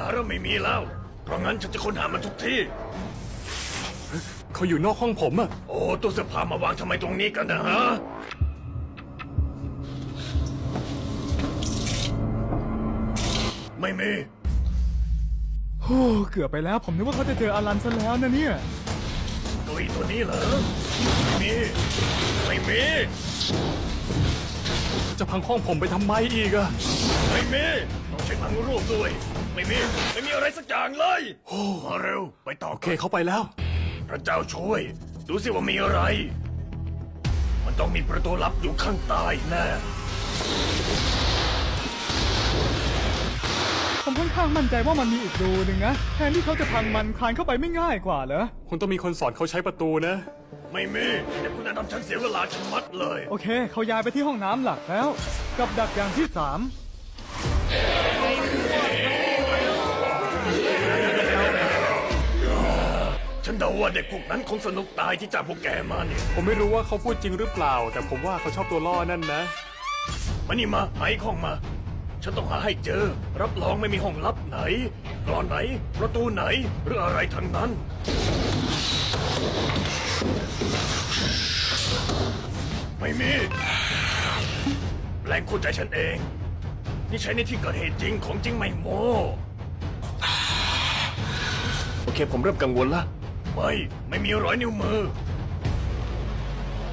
ลาเริ่มไม่มีแล้ว เพราะงั้นฉันจะค้นหามันทุกที่ เขาอยู่นอกห้องผมอะโอ้ตู้เสื้อผ้ามาวางทำไมตรงนี้กันนะฮะ ไม่มี โอ้เกือบไปแล้วผมนึกว่าเขาจะเจออลันซะแล้วนะเนี่ย เก้าอี้ตัวนี้เหรอไม่มี ไม่มี จะพังห้องผมไปทำไมอีกอะไม่มีต้องใช้พลังรูปด้วย ไม่มี ไม่มีอะไรสักอย่างเลยโอ้มาเร็ว ไปต่อโอเคกันเขาไปแล้ว พระเจ้าช่วย ดูสิว่ามีอะไร มันต้องมีประตูลับอยู่ข้างใต้แน่ผมค่อนข้างมั่นใจว่ามันมีอีกรูหนึ่งนะ แทนที่เขาจะพังมันคลานเข้าไปไม่ง่ายกว่าเหรอ คุณต้องมีคนสอนเขาใช้ประตูนะ ไม่มีแต่คุณจะทำฉันเสียเวลาชะมัดเลย โอเค เขาย้ายไปที่ห้องน้ำหลักแล้ว กับดักอย่างที่สามฉันเดาว่าเด็กพวกนั้นคงสนุกตายที่จับพวกแกมาเนี่ยผมไม่รู้ว่าเขาพูดจริงหรือเปล่า แต่ผมว่าเขาชอบตัวล่อนั่นนะ มานี่มาหาอีกห้องมา ฉันต้องหาให้เจอ รับรองไม่มีห้องลับไหนกรอนไหน ประตูไหน หรืออะไรทั้งนั้น ไม่มีแปลงคู่ใจฉันเอง นี่ใช้ในที่เกิดเหตุจริงของจริงไม่โมโอเคผมเริ่มกังวลละ ไม่ ไม่มีรอยนิ้วมือ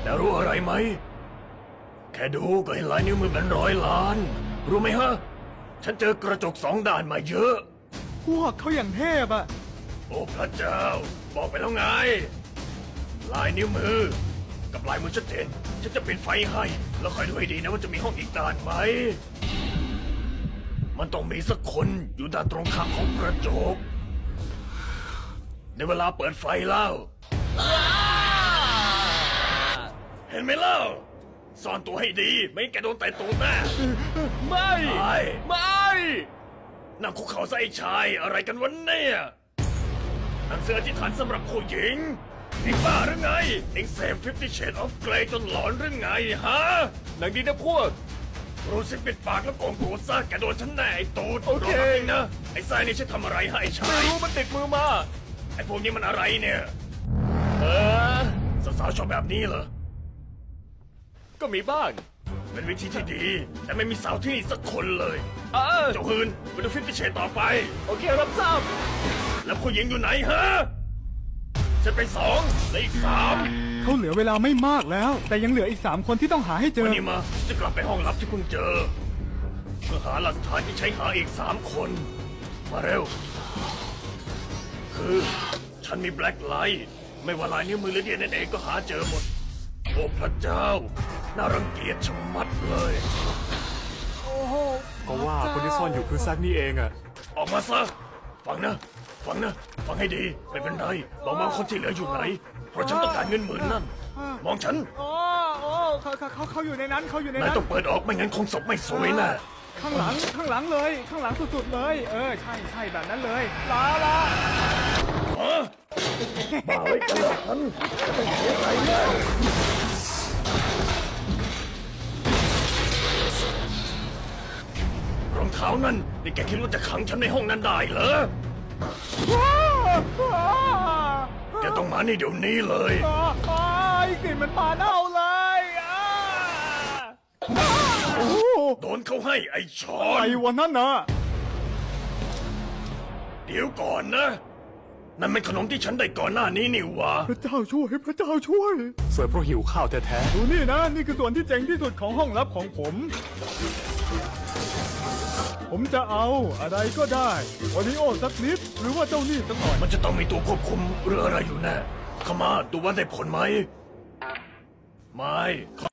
แต่รู้อะไรไหม แค่ดูก็เห็นลายนิ้วมือเป็นร้อยล้าน รู้ไหมฮะ ฉันเจอกระจกสองด้านมาเยอะ พวกเขาอย่างเทพอะ โอ้พระเจ้า บอกไปแล้วไง ลายนิ้วมือ กับลายมือชัดเจนฉันจะปิดไฟให้ แล้วคอยดูให้ดีนะว่าจะมีห้องอีกด้านไหม มันต้องมีสักคนอยู่ด้านตรงข้ามของกระจก ในเวลาเปิดไฟแล้ว เห็นไหมเล่าซ่อนตัวให้ดี ไม่งั้นแกโดนแต่ตูดแน่ไม่ไม่ไม่นั่งคุกเข่าซะไอ้ชายอะไรกันวันเนี่ยหนังเสือที่ฐานสำหรับผู้หญิง เอ็งบ้าหรือไง เอ็งเสพ Fifty Shades of Grey จนหลอนหรือไงฮะหนังดีนะพวก รู้สิปิดปากแล้วโกงกูซะแกโดนฉันแน่ไอ้ตูดโอเครแป๊บนึงนะ ไอ้ทรายนี่ฉันทำอะไรให้ไอ้ชาไม่ยรู้มันติดมือมา ไอ้พวกนี้มันอะไรเนี่ยเออ สาวๆชอบแบบนี้เหรอ ก็มีบ้างเป็นวิธีที่ดี แต่ไม่มีสาวที่นี่สักคนเลยเออเจ้าหืนไปดู Fifty Shades ต่อไป โอเครับทราบแล้วผู้หญิงอยู่ไหนฮะ ฉันไปสองเหลืออีกสามเขาเหลือเวลาไม่มากแล้ว แต่ยังเหลืออีกสามคนที่ต้องหาให้เจอวันนี้มาจะกลับไปห้องลับที่เพิ่งเจอเพื่อหาหลักฐานที่ใช้หาอีกสามคน มาเร็ว คือฉันมีแบล็คไลท์ไม่ว่าลายนิ้วมือหรือดีเอ็นเอก็หาเจอหมด โอ้พระเจ้า น่ารังเกียจชะมัดเลยเพราะว่าคนที่ซ่อนอยู่คือแซกนี่เองอะออกมาซะ ฟังนะ ฟังนะ ฟังให้ดี ไม่เป็นไรบอกมาคนที่เหลืออยู่ไหน เพราะฉันต้องการเงินหมื่นนั่น มองฉัน โอ้โอ้เขาเขาเขาเขาอยู่ในนั้นเขาอยู่ในนายนั้น ต้องเปิดออกไม่งั้นคงศพไม่สวยแน่ ข้างหลังข้างหลังเลย ข้างหลังสุดๆเลย เออ ใช่ใช่แบบนั้นเลย ลาลาฮะบ้าไว้กันหรอกฉันไม่เสียใจแน่ รองเท้านั่นนี่แกคิดว่าจะขังฉันในห้องนั้นได้เหรอ แกต้องมานี่เดี๋ยวนี้เลยอ้าวอ้าวกลิ่นมันปลาเน่าเลยอ้าโอ้โหโดนเขาให้ไอ้ชอไอ้นวันนั้นนะเดี๋ยวก่อนนะ นั่นเป็นขนมที่ฉันได้ก่อนหน้านี้นี่หวะพระเจ้าช่วยพระเจ้าช่วย สวยเพราะหิวข้าวแท้ดูนี่นะ นี่คือส่วนที่เจ๋งที่สุดของห้องลับของผม ผมจะเอาอะไรก็ได้โอริโอสักนิดหรือว่าเจ้านี่สักหน่อย มันจะต้องมีตัวควบคุมหรืออะไรอยู่แน่ขมาดูว่าได้ผลไหม ไม่